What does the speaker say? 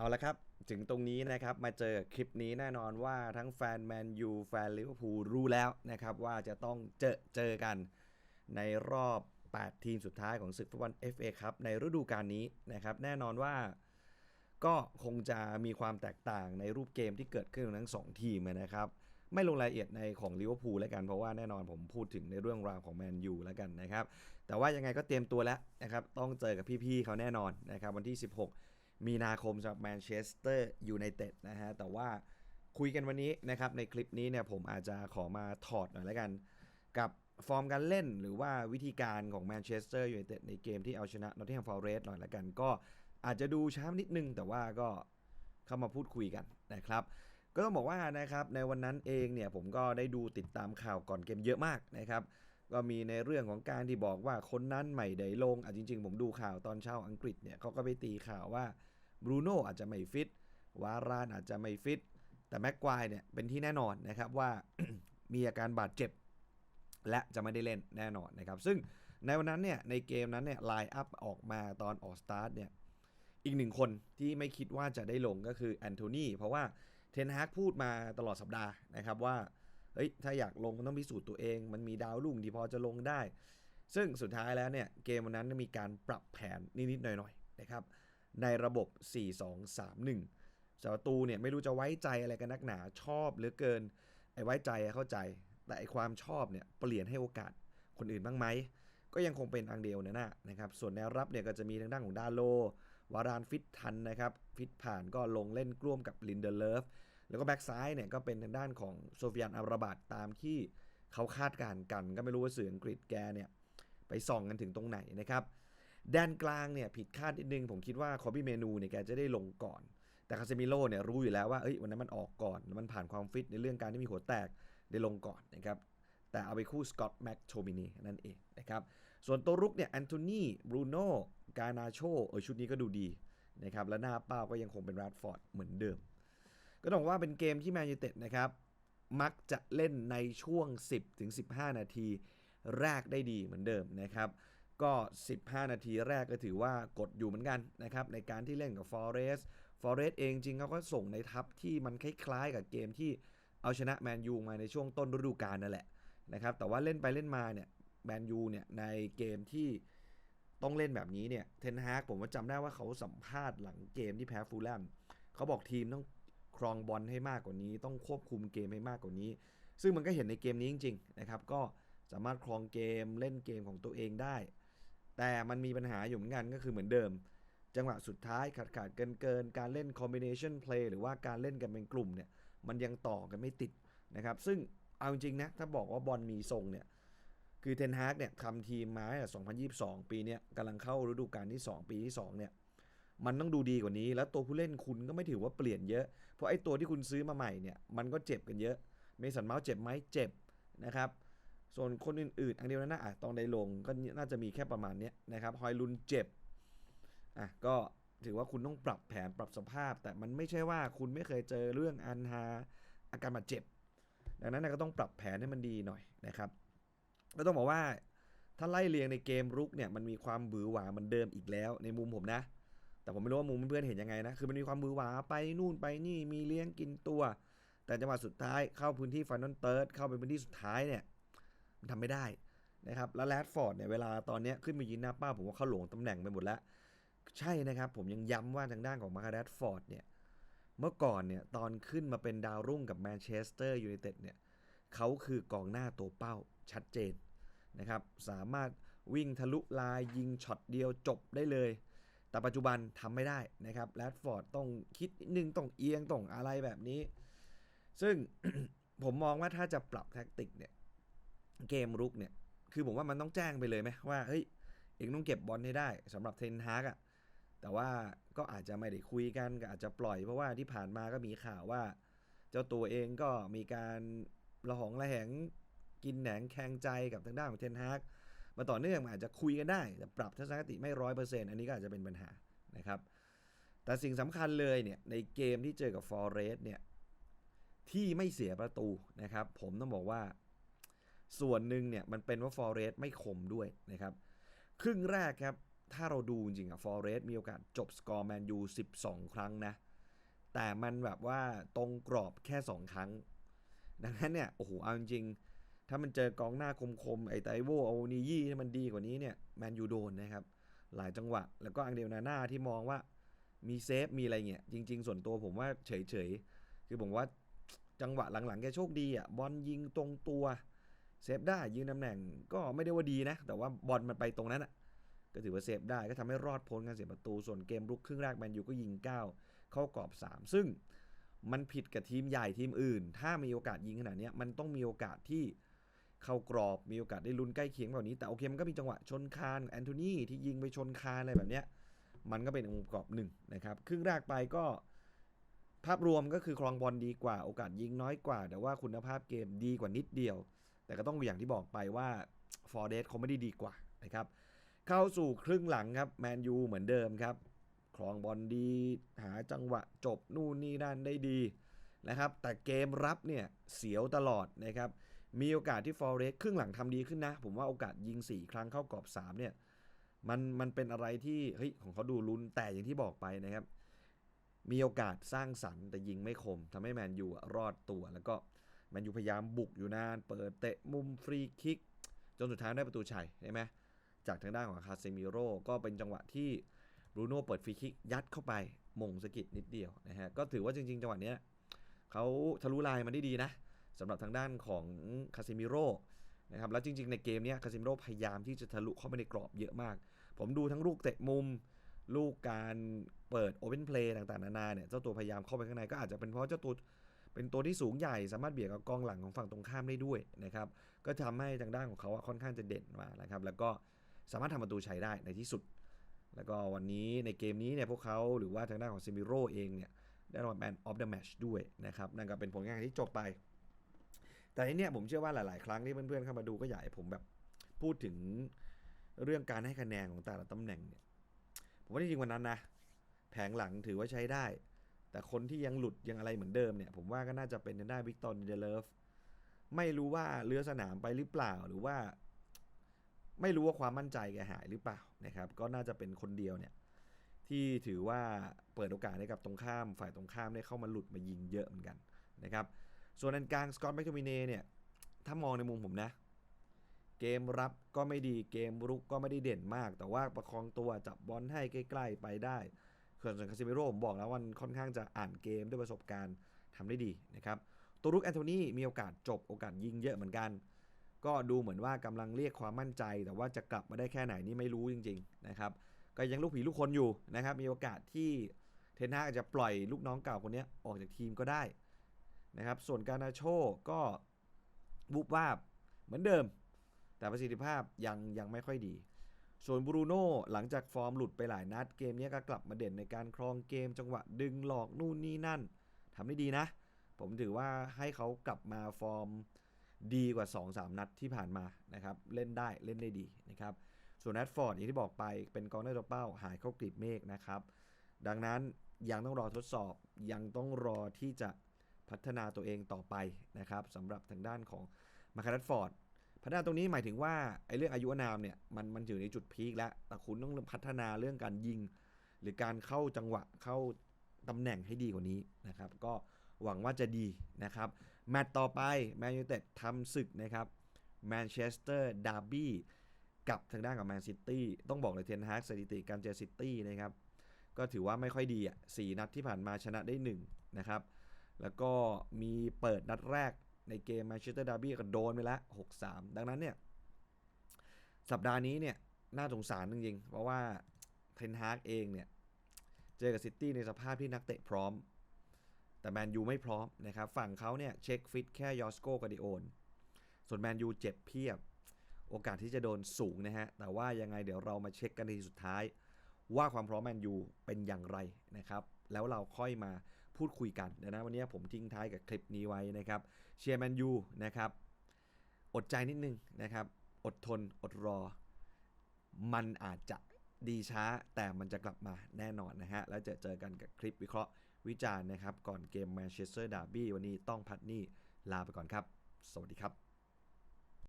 เอาละครับ ถึงตรงนี้นะครับ มาเจอคลิปนี้แน่นอนว่าทั้งแฟนแมนยูแฟนลิเวอร์พูลรู้แล้วนะครับ ว่าจะต้องเจอเจอกันในรอบ 8 ทีมสุดท้ายของศึกฟุตบอล FA ครับ ในฤดูกาลนี้นะครับ แน่นอนว่าก็คงจะมีความแตกต่างในรูปเกมที่เกิดขึ้นของทั้ง 2 ทีมนะครับ ไม่ลงรายละเอียดในของลิเวอร์พูลแล้วกันเพราะว่าแน่นอนผมพูดถึงในเรื่องราวของแมนยูแล้วกันนะครับ แต่ว่ายังไงก็เตรียมตัวแล้วนะครับต้องเจอกับพี่ๆเขาแน่นอนนะครับวันที่ 16 มีนาคมสำหรับแมนเชสเตอร์ยูไนเต็ดนะฮะ แต่ว่าคุยกันวันนี้นะครับในคลิปนี้เนี่ยผมอาจจะขอมาถอดหน่อยแล้วกัน กับฟอร์มการเล่นหรือว่าวิธีการของแมนเชสเตอร์ยูไนเต็ดในเกมที่เอาชนะนอตติงแฮมฟอร์เรสต์หน่อยละกัน ก็อาจจะดูช้านิดนึง แต่ว่าก็เข้ามาพูดคุยกันนะครับก็ต้องบอกว่านะครับในวันนั้นเองเนี่ยผมก็ได้ดูติดตามข่าวก่อนเกมเยอะมากนะครับก็มีในเรื่องของการที่บอกว่าคนนั้นใหม่ได้ลงอะจริง ๆ ผมดูข่าวตอนเช้าอังกฤษเนี่ยเขาก็ไปตีข่าวว่า บรูโน่อาจจะไม่ฟิต วารานอาจจะไม่ฟิต แต่แม็กควายเนี่ยเป็นที่แน่นอนนะครับว่ามีอาการบาดเจ็บ และจะไม่ได้เล่นแน่นอนนะครับ ซึ่งในวันนั้นเนี่ยในเกมนั้นเนี่ยไลน์อัพออกมาตอนออกสตาร์ทเนี่ยอีกหนึ่งคนที่ไม่คิดว่าจะได้ลงก็คือแอนโทนีเพราะว่าเทนฮากพูดมาตลอดสัปดาห์นะครับว่าเฮ้ยถ้าอยากลงก็ต้องพิสูจน์ตัวเอง มันมีดาวรุ่งที่พอจะลงได้ ซึ่งสุดท้ายแล้วเนี่ยเกมวันนั้นมีการปรับแผนนิดๆหน่อยๆนะครับ ในระบบ 4-2-3-1สาตูเนี่ยไม่รู้จะไว้ใจอะไรกันนักหนาชอบหลือเกินไอ้ไว้ใจเข้าใจ แต่ไอ้ความชอบเนี่ยเปลี่ยนให้โอกาสคนอื่นบ้างไหมก็ยังคงเป็นอังเดียวนะนะนะครับส่วนแนวรับเนี่ยก็จะมีทางด้านของดาโล วารานฟิตทันนะครับฟิตผ่านก็ลงเล่นร่วมกับลินเดเลฟแล้วก็แบ็กซ้ายเนี่ยก็เป็นทางด้านของโซฟิยานอัลราบัตตามที่เขาคาดการณ์กัน ก็ไม่รู้ว่าสื่ออังกฤษแกเนี่ยไปส่องกันถึงตรงไหนนะครับ แดนกลางเนี่ยผิดคาดนิดนึง ผมคิดว่าคอบี้เมนูเนี่ยแกจะได้ลงก่อน แต่คาเซมิโลเนี่ยรู้อยู่แล้วว่าเอ้ยวันนั้นมันออกก่อน มันผ่านความฟิตในเรื่องการที่มีหัวแตกได้ลงก่อนนะครับแต่เอาไปคู่สกอตต์แม็กโทมินีนั่นเองนะครับส่วนตัวรุกเนี่ยแอนโทนีบรูโน่กานาโชเออชุดนี้ก็ดูดีนะครับและหน้าเป้าก็ยังคงเป็นแรดฟอร์ดเหมือนเดิม ก็ต้องว่าเป็นเกมที่แมนยูเต็ดนะครับ มักจะเล่นในช่วง 10-15 นาทีแรกได้ดีเหมือนเดิมนะครับ ก็ 15 นาทีแรกก็ถือว่ากดอยู่เหมือนกันนะครับในการที่เล่นกับฟอเรสฟอเรสเองจริงเขาก็ส่งในทัพที่มันคล้ายๆกับเกมที่เอาชนะแมนยูมาในช่วงต้นฤดูกาลนั่นแหละนะครับแต่ว่าเล่นไปเล่นมาเนี่ยแมนยูเนี่ยในเกมที่ต้องเล่นแบบนี้เนี่ยเทนฮากผมว่าจำได้ว่าเขาสัมภาษณ์หลังเกมที่แพ้ฟูลแลมเขาบอกทีมต้องครองบอลให้มากกว่านี้ ต้องควบคุมเกมให้มากกว่านี้ ซึ่งมันก็เห็นในเกมนี้จริงๆนะครับก็สามารถครองเกมเล่นเกมของตัวเองได้ แต่มันมีปัญหาอยู่เหมือนกันก็คือเหมือนเดิม จังหวะสุดท้ายขาดขาดเกินเกินการเล่นคอมบิเนชันเพลย์หรือว่าการเล่นกันเป็นกลุ่มเนี่ยมันยังต่อกันไม่ติดนะครับ ซึ่งเอาจริงนะ ถ้าบอกว่าบอลมีทรงเนี่ย คือเทนฮากเนี่ยทำทีมมาตั้งแต่2022 ปีเนี้ยกำลังเข้าฤดูกาลที่ 2 ปีที่ 2 เนี่ย มันต้องดูดีกว่านี้ แล้วตัวผู้เล่นคุณก็ไม่ถือว่าเปลี่ยนเยอะ เพราะไอ้ตัวที่คุณซื้อมาใหม่เนี่ย มันก็เจ็บกันเยอะ เมสันเมาส์เจ็บไหมเจ็บนะครับ ส่วนคนอื่นๆอันเดียวนั้นนะอะต้องได้ลงก็น่าจะมีแค่ประมาณนี้นะครับฮอยลุนเจ็บอะก็ถือว่าคุณต้องปรับแผนปรับสภาพ แต่มันไม่ใช่ว่าคุณไม่เคยเจอเรื่องอันฮาอาการบาดเจ็บ ดังนั้นก็ต้องปรับแผนให้มันดีหน่อยนะครับ ก็ต้องบอกว่าถ้าไล่เรียงในเกมรุกเนี่ยมันมีความบือหวาเหมือนเดิมอีกแล้วในมุมผมนะ แต่ผมไม่รู้ว่ามุมเพื่อนเห็นยังไงนะคือมันมีความมือหวาไปนู่นไปนี่มีเลี้ยงกินตัว แต่จังหวะสุดท้ายเข้าพื้นที่ฟันนอลเติร์ดเข้าไปพื้นที่สุดท้ายเนี่ย ทำไม่ได้นะครับแล้วแรดฟอร์ดเนี่ยเวลาตอนนี้ขึ้นมายืนหน้าเป้าผมว่าเขาหลงตำแหน่งไปหมดแล้ว ใช่นะครับ ผมยังย้ำว่าทางด้านของมาร์คแรดฟอร์ดเนี่ยเมื่อก่อนเนี่ยตอนขึ้นมาเป็นดาวรุ่งกับแมนเชสเตอร์ยูไนเต็ดเนี่ยเขาคือกองหน้าตัวเป้าชัดเจนนะครับสามารถวิ่งทะลุลายยิงช็อตเดียวจบได้เลย แต่ปัจจุบันทำไม่ได้นะครับแรดฟอร์ดต้องคิดนิดนึงต้องเอียงต้องอะไรแบบนี้ ซึ่งผมมองว่าถ้าจะปรับแท็กติกเนี่ย เกมรุกเนี่ย คือผมว่ามันต้องแจ้งไปเลยไหมว่าเฮ้ยเองต้องเก็บบอลให้ได้สำหรับเทนฮากอะแต่ว่าก็อาจจะไม่ได้คุยกันก็อาจจะปล่อยเพราะว่าที่ผ่านมาก็มีข่าวว่า เจ้าตัวเองก็มีการระหองระแหงกินแหนงแข่งใจกับทางด้านของเทนฮากมาต่อเนื่องอาจจะคุยกันได้ แต่ปรับทัศนคติไม่ร้อยเปอร์เซ็นต์อันนี้ก็อาจจะเป็นปัญหานะครับ แต่สิ่งสำคัญเลยเนี่ยในเกมที่เจอกับฟอร์เรสเนี่ยที่ไม่เสียประตูนะครับ ผมต้องบอกว่า ส่วนหนึ่งเนี่ยมันเป็นว่าฟอร์เรสไม่คมด้วยนะครับ ครึ่งแรกครับ ถ้าเราดูจริงอะฟอร์เรสมีโอกาสจบสกอร์แมนยู 12 ครั้งนะ แต่มันแบบว่าตรงกรอบแค่ 2 ครั้ง ดังนั้นเนี่ยโอ้โหเอาจริง ถ้ามันเจอกองหน้าคมๆไอไตโวโอนียี่ที่มันดีกว่านี้เนี่ยแมนยูโดนนะครับ หลายจังหวะ แล้วก็อังเดลนาน่าที่มองว่ามีเซฟมีอะไรเงี้ยจริง ๆ ส่วนตัวผมว่าเฉยๆคือผมว่าจังหวะหลังๆแกโชคดีอะบอลยิงตรงตัว เซฟได้ยืนตำแหน่งก็ไม่ได้ว่าดีนะ แต่ว่าบอลมันไปตรงนั้นอะก็ถือว่าเซฟได้ก็ทำให้รอดพ้นการเสียประตู ส่วนเกมรุกครึ่งแรกแมนยูก็ยิง 9 เข้ากรอบ 3 ซึ่งมันผิดกับทีมใหญ่ทีมอื่น ถ้ามีโอกาสยิงขนาดนี้มันต้องมีโอกาสที่เข้ากรอบมีโอกาสได้ลุ้นใกล้เคียงแบบนี้ แต่โอเคมันก็มีจังหวะชนคานแอนโทนีที่ยิงไปชนคานอะไรแบบเนี้ยมันก็เป็นองค์ประกอบหนึ่งนะครับครึ่งแรกไปก็ภาพรวมก็คือครองบอลดีกว่าโอกาสยิงน้อยกว่า แต่ว่าคุณภาพเกมดีกว่านิดเดียว แต่ก็ต้องอย่างที่บอกไปว่าฟอร์เดสเขาไม่ได้ดีกว่านะครับเข้าสู่ครึ่งหลังครับแมนยูเหมือนเดิมครับครองบอลดีหาจังหวะจบนู่นนี่นั่นได้ดีนะครับแต่เกมรับเนี่ยเสียวตลอดนะครับมีโอกาสที่ฟอร์เรสครึ่งหลังทำดีขึ้นนะ ผมว่าโอกาสยิง 4 ครั้งเข้ากรอบ 3 เนี่ยมันมันเป็นอะไรที่เฮ้ยของเขาดูลุ้นแต่อย่างที่บอกไปนะครับ มีโอกาสสร้างสรรค์แต่ยิงไม่คมทำให้แมนยูรอดตัวแล้วก็ แมนยูพยายามบุกอยู่นาน เปิดเตะมุมฟรีคิก จนสุดท้ายได้ประตูชัยใช่ไหมจากทางด้านของคาเซมิโร่ก็เป็นจังหวะที่บรูโน่เปิดฟรีคิกยัดเข้าไปมงสะกิดนิดเดียวนะฮะก็ถือว่าจริง ๆ จังหวะเนี้ยเขาทะลุลายมันได้ดีนะสำหรับทางด้านของคาเซมิโร่นะครับแล้วจริง ๆ ในเกมเนี้ยคาเซมิโร่พยายามที่จะทะลุเข้าไปในกรอบเยอะมาก ผมดูทั้งลูกเตะมุม ลูกการเปิดโอเพนเพลย์ต่างๆ นานาเนี่ยเจ้าตัวพยายามเข้าไปข้างในก็อาจจะเป็นเพราะเจ้าตัว เป็นตัวที่สูงใหญ่สามารถเบียดกับกองหลังของฝั่งตรงข้ามได้ด้วยนะครับก็ทำให้ทางด้านของเขาค่อนข้างจะเด่นมานะครับแล้วก็สามารถทำประตูชัยได้ในที่สุด แล้วก็วันนี้ในเกมนี้เนี่ยพวกเขาหรือว่าทางด้านของซิมิโร่เองเนี่ยได้รางวัลแมนออฟเดอะแมชด้วยนะครับนั่นก็เป็นผลงานที่จบไป แต่ทีเนี้ยผมเชื่อว่าหลาย ๆ ครั้งที่เพื่อนๆเข้ามาดูก็อยากให้ผมแบบพูดถึงเรื่องการให้คะแนนของแต่ละตำแหน่งเนี่ยผมว่าจริงๆวันนั้นนะแผงหลังถือว่าใช้ได้ แต่คนที่ยังหลุดยังอะไรเหมือนเดิมเนี่ย ผมว่าก็น่าจะเป็นทางด้วิกตอร์เดเลฟไม่รู้ว่าเลือสนามไปหรือเปล่าหรือว่า ไม่รู้ว่าความมั่นใจแกหายหรือเปล่านะครับ ก็น่าจะเป็นคนเดียวเนี่ย ที่ถือว่าเปิดโอกาสให้กับตรงข้ามฝ่ายตรงข้ามได้เข้ามาหลุดมายิงเยอะเหมือนกันนะครับ ส่วนอันกลางสกอตแมคโทมิเน่เนี่ย ถ้ามองในมุมผมนะ เกมรับก็ไม่ดีเกมรุกก็ไม่ได้เด่นมาก แต่ว่าประคองตัวจับบอลให้ใกล้ๆไปได้ ส่วนคาซิเมโร่ผมบอกแล้ววันค่อนข้างจะอ่านเกมด้วยประสบการณ์ทำได้ดีนะครับตัวรุกแอนโทนีมีโอกาสจบโอกาสยิงเยอะเหมือนกัน ก็ดูเหมือนว่ากำลังเรียกความมั่นใจ แต่ว่าจะกลับมาได้แค่ไหนนี่ไม่รู้จริงๆนะครับก็ยังลูกผีลูกคนอยู่นะครับมีโอกาสที่เทนฮากอาจจะปล่อยลูกน้องเก่าคนนี้ออกจากทีมก็ได้นะครับส่วนการนาโชก็บุบวาบเหมือนเดิม แต่ประสิทธิภาพยังยังไม่ค่อยดี ส่วนบรูโน่หลังจากฟอร์มหลุดไปหลายนัดเกมนี้ก็กลับมาเด่นในการครองเกมจังหวะดึงหลอกนู่นนี่นั่นทำได้ดีนะ ผมถือว่าให้เขากลับมาฟอร์มดีกว่า 2-3 นัดที่ผ่านมานะครับเล่นได้เล่นได้ดีนะครับส่วนแอดฟอร์ดอย่างที่บอกไปเป็นกองหน้าตัวเป้าหายเข้ากลีบเมฆนะครับดังนั้นยังต้องรอทดสอบยังต้องรอที่จะพัฒนาตัวเองต่อไปนะครับสำหรับทางด้านของมาคารัตฟอร์ด พัฒนาตรงนี้หมายถึงว่าไอ้เรื่องอายุนามเนี่ยมันมันอยู่ในจุดพีคแล้ว แต่คุณต้องพัฒนาเรื่องการยิง หรือการเข้าจังหวะเข้าตำแหน่งให้ดีกว่านี้นะครับ ก็หวังว่าจะดีนะครับ แมตต์ต่อไปแมนยูเต็ดทำศึกนะครับแมนเชสเตอร์ดาร์บี้กับทางด้านกับแมนซิตี้ต้องบอกเลยเทนฮากสถิติการเจอซิตี้นะครับ ก็ถือว่าไม่ค่อยดีอะสนัดที่ผ่านมาชนะได้1นะครับแล้วก็มีเปิดนัดแรก ในเกมแมนเชสเตอร์ดาร์บี้ก็โดนไปแล้ว6-3 ดังนั้นเนี่ย สัปดาห์นี้เนี่ย น่าสงสารจริงๆ เพราะว่าเทนฮากเองเนี่ย เจอกับซิตี้ในสภาพที่นักเตะพร้อม แต่แมนยูไม่พร้อมนะครับ ฝั่งเขาเนี่ยเช็คฟิตแค่ยอสโกกาดิโอน ส่วนแมนยูเจ็บเพียบ โอกาสที่จะโดนสูงนะฮะ แต่ว่ายังไงเดี๋ยวเรามาเช็คกันในทีสุดท้าย ว่าความพร้อมแมนยูเป็นอย่างไรนะครับ แล้วเราค่อยมา พูดคุยกันนะวันนี้ผมทิ้งท้ายกับคลิปนี้ไว้นะครับเชียร์แมนยูนะครับอดใจนิดนึงนะครับ อดทนอดรอ มันอาจจะดีช้าแต่มันจะกลับมาแน่นอนนะฮะ แล้วจะเจอกันกับคลิปวิเคราะห์วิจารณ์นะครับ ก่อนเกมแมนเชสเตอร์ดาร์บี้วันนี้ต้องพัดนี่ลาไปก่อนครับ สวัสดีครับ